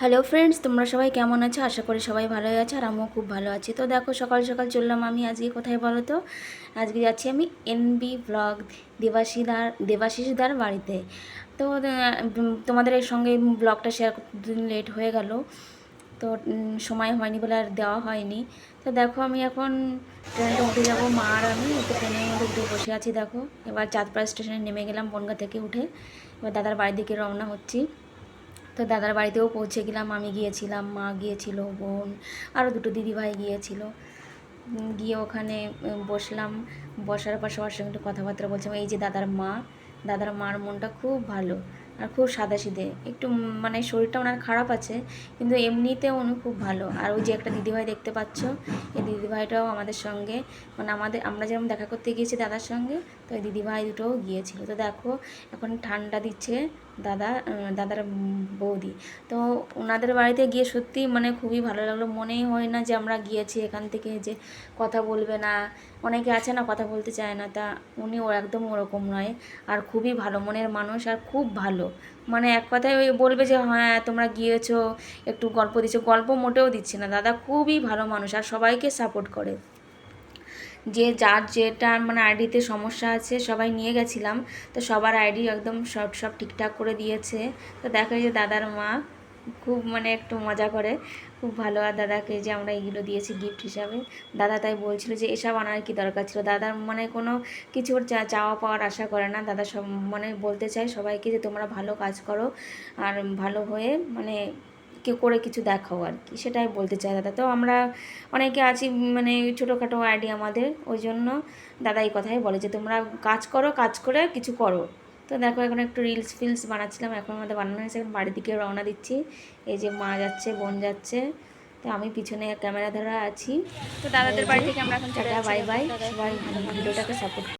Hello friends তোমরা সবাই কেমন আছো? আশা করি সবাই ভালোই আছে আর আমিও খুব ভালো আছি। তো দেখো, সকাল সকাল চললাম আমি। আজকে কোথায় বলো তো? আজকে যাচ্ছি আমি এনবি ব্লগ দেবাশিদার, দেবাশিসদার বাড়িতে। তো তোমাদের এর সঙ্গে ব্লগটা শেয়ার করতে দুদিন লেট হয়ে গেল। তো সময় হয়নি বলে আর দেওয়া হয়নি। তো দেখো, আমি এখন ট্রেনটা উঠে যাব মা আর আমি। একটু ট্রেনের মধ্যে উঠে বসে আছি, দেখো। এবার চাঁদপাড়া স্টেশনে নেমে গেলাম বনগা থেকে উঠে। এবার দাদার বাড়ির দিকে রওনা হচ্ছি। তো দাদার বাড়িতেও পৌঁছে গেলাম, আমি গিয়েছিলাম, মা গিয়েছিল, বোন, আরও দুটো দিদিভাই গিয়েছিল। গিয়ে ওখানে বসলাম, বসার পর সবার সঙ্গে একটু কথাবার্তা বলছিলাম, এই যে দাদার মা, দাদার মার মনটা খুব ভালো। আর খুব সাদাসিধে। একটু মানে শরীরটা ওনার খারাপ আছে, কিন্তু এমনিতে উনি খুব ভালো। আর ওই যে একটা দিদিভাই দেখতে পাচ্ছ, এই দিদিভাইটাও আমাদের সঙ্গে। মানে আমাদের, আমরা যেরকম দেখা করতে গিয়েছি দাদার সঙ্গে, তো ওই দিদিভাই দুটোও গিয়েছিল। তো দেখো, এখন ঠান্ডা দিচ্ছে দাদা দাদার বৌদি। তো ওনাদের বাড়িতে গিয়ে সত্যি মানে খুবই ভালো লাগল। মনেই হয় না যে আমরা গিয়েছি এখান থেকে যে কথা বলবে না। অনেকে আছে না কথা বলতে চায় না, তা উনি ও একদম ওরকম নয়। আর খুবই ভালো, মনের মানুষ আর খুব ভালো। মানে এক কথায় ওই বলবে যে হ্যাঁ তোমরা গিয়েছো, একটু গল্প দিচ্ছ। গল্প মোটেও দিচ্ছে না। দাদা খুবই ভালো মানুষ আর সবাইকে সাপোর্ট করে। যে যার যেটা মানে আইডিতে সমস্যা আছে, সবাই নিয়ে গেছিলাম। তো সবার আইডি একদম সব সব ঠিকঠাক করে দিয়েছে। তো দেখা যে দাদার মা খুব মানে একটু মজা করে। খুব ভালো। আর দাদাকে যে আমরা এইগুলো দিয়েছি গিফট হিসাবে। দাদা তাই বলছিল যে, এসব আনার কি দরকার ছিল? দাদার মানে কোনো কিছুর চাওয়া পাওয়ার আশা করে না। দাদা সব মানে বলতে চায় সবাইকে যে, তোমরা ভালো কাজ করো আর ভালো হয়ে মানে কেউ করে কিছু দেখাও আর কি। সেটাই বলতে চাই দাদা। তো আমরা অনেকে আছি মানে ছোটোখাটো আইডিয়া আমাদের। ওই জন্য দাদা এই কথাই বলে যে, তোমরা কাজ করো, কাজ করে কিছু করো। তো দেখো এখন একটু রিলস ফিলস বানাচ্ছিলাম এখন আমাদের বানানো হয়েছে এখন বাড়ির দিকে রওনা দিচ্ছি। এই যে মা যাচ্ছে বোন যাচ্ছে তো আমি পিছনে ক্যামেরা ধরা আছি। তো দাদাদের বাড়ি থেকে আমরা এখন বাই বাই সবাই ভিডিওটাকে সাপোর্ট